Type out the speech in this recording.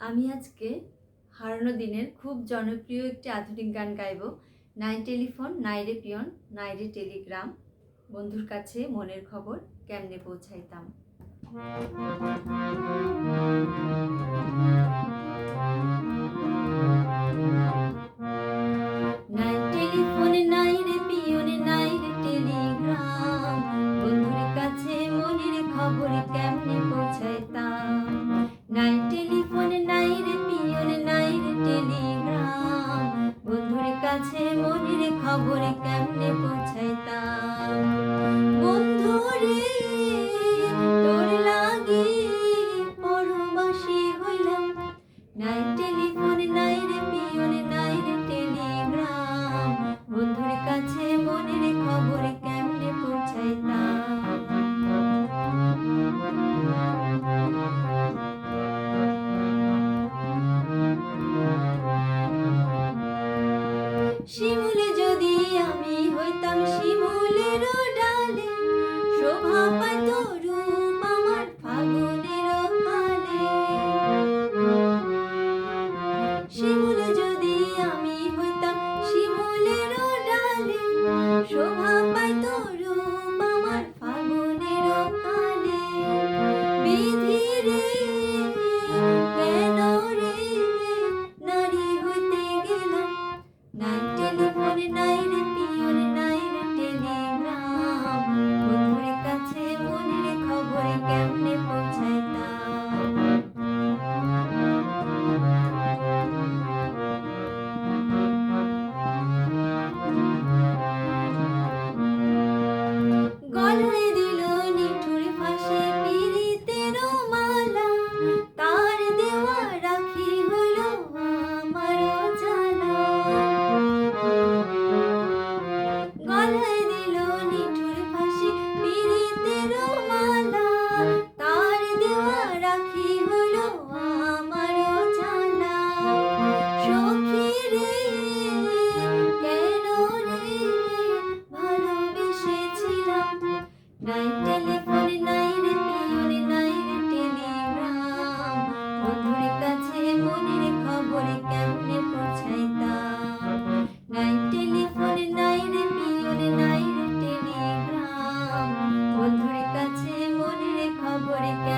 আমি আজকে হারানো দিনের খুব জনপ্রিয় একটি আধুনিক গান গাইব। নাই টেলিফোন নাই রে পিয়ন নাই রে টেলিগ্রাম। বন্ধুর কাছে মনের খবর কেমনে পৌঁছাইতাম? কাছে মনের খবর কেমনে পৌঁছে She. what it gets.